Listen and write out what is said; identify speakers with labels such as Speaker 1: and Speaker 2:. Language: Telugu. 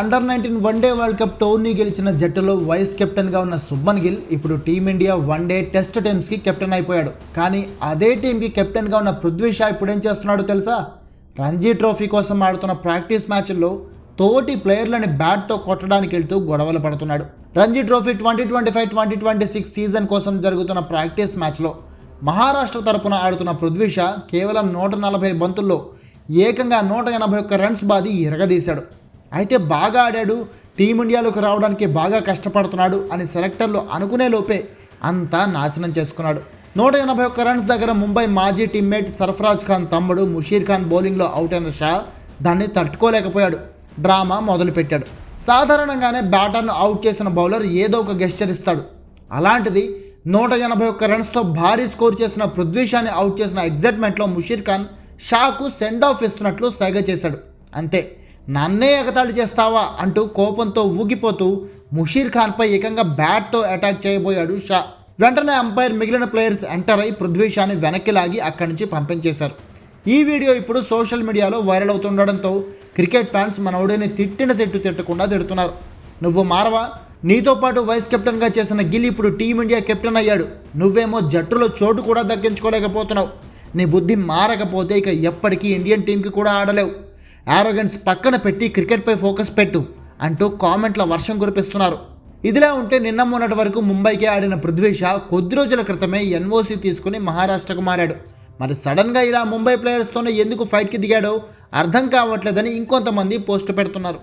Speaker 1: Under nineteen one day world cup tourney గెలిచిన జట్టులో వైస్ కెప్టెన్గా ఉన్న సుబ్బన్ గిల్ ఇప్పుడు team India one day test టీమ్స్కి captain అయిపోయాడు. కానీ అదే టీంకి కెప్టెన్గా ఉన్న పృథ్వీ షా ఇప్పుడేం చేస్తున్నాడో తెలుసా? రంజీ ట్రోఫీ కోసం ఆడుతున్న ప్రాక్టీస్ మ్యాచ్ల్లో తోటి ప్లేయర్లని బ్యాట్తో కొట్టడానికి వెళ్తూ గొడవలు పడుతున్నాడు. Ranji trophy twenty twenty five twenty twenty six season కోసం జరుగుతున్న ప్రాక్టీస్ మ్యాచ్లో మహారాష్ట్ర తరపున ఆడుతున్న పృథ్వీ షా కేవలం నూట నలభై బంతుల్లో ఏకంగా నూట ఎనభై ఒక్క రన్స్ బాది ఇరగదీశాడు. అయితే బాగా ఆడాడు టీమిండియాలోకి రావడానికి బాగా కష్టపడుతున్నాడు అని సెలెక్టర్లు అనుకునే లోపే అంతా నాశనం చేసుకున్నాడు. నూట ఎనభై ఒక్క రన్స్ దగ్గర ముంబై మాజీ టీమ్మేట్ సర్ఫరాజ్ ఖాన్ తమ్ముడు ముషీర్ ఖాన్ బౌలింగ్లో అవుట్ అయిన షా దాన్ని తట్టుకోలేకపోయాడు. డ్రామా మొదలుపెట్టాడు. సాధారణంగానే బ్యాటర్ను అవుట్ చేసిన బౌలర్ ఏదో ఒక గెస్చర్ ఇస్తాడు. అలాంటిది నూట ఎనభై ఒక్క రన్స్తో భారీ స్కోర్ చేసిన పృథ్వీ షాని అవుట్ చేసిన ఎగ్జైట్మెంట్లో ముషీర్ ఖాన్ షాకు సెండ్ ఆఫ్ ఇస్తున్నట్లు సైగ చేశాడు. అంతే. నన్నే ఎగతాళి చేస్తావా అంటూ కోపంతో ఊగిపోతూ ముషీర్ ఖాన్పై ఏకంగా బ్యాట్తో అటాక్ చేయబోయాడు షా. వెంటనే అంపైర్ మిగిలిన ప్లేయర్స్ ఎంటర్ అయి పృథ్వీ షాని వెనక్కి లాగి అక్కడి నుంచి పంపించేశారు. ఈ వీడియో ఇప్పుడు సోషల్ మీడియాలో వైరల్ అవుతుండడంతో క్రికెట్ ఫ్యాన్స్ మనవుడిని తిట్టిన తిట్టు తిట్టకుండా తిడుతున్నారు. నువ్వు మారవా? నీతో పాటు వైస్ కెప్టెన్గా చేసిన గిల్ ఇప్పుడు టీమిండియా కెప్టెన్ అయ్యాడు. నువ్వేమో జట్టులో చోటు కూడా దక్కించుకోలేకపోతున్నావు. నీ బుద్ధి మారకపోతే ఇక ఎప్పటికీ ఇండియన్ టీంకి కూడా ఆడలేవు. ఆరోగెన్స్ పక్కన పెట్టి క్రికెట్పై ఫోకస్ పెట్టు అంటూ కామెంట్ల వర్షం కురిపిస్తున్నారు. ఇదిలా ఉంటే నిన్న మొన్నటి వరకు ముంబైకి ఆడిన పృథ్వీ షా కొద్ది రోజుల క్రితమే ఎన్ఓసీ తీసుకుని మహారాష్ట్రకు మారాడు. మరి సడన్గా ఇలా ముంబై ప్లేయర్స్తోనే ఎందుకు ఫైట్కి దిగాడో అర్థం కావట్లేదని ఇంకొంతమంది పోస్ట్ పెడుతున్నారు.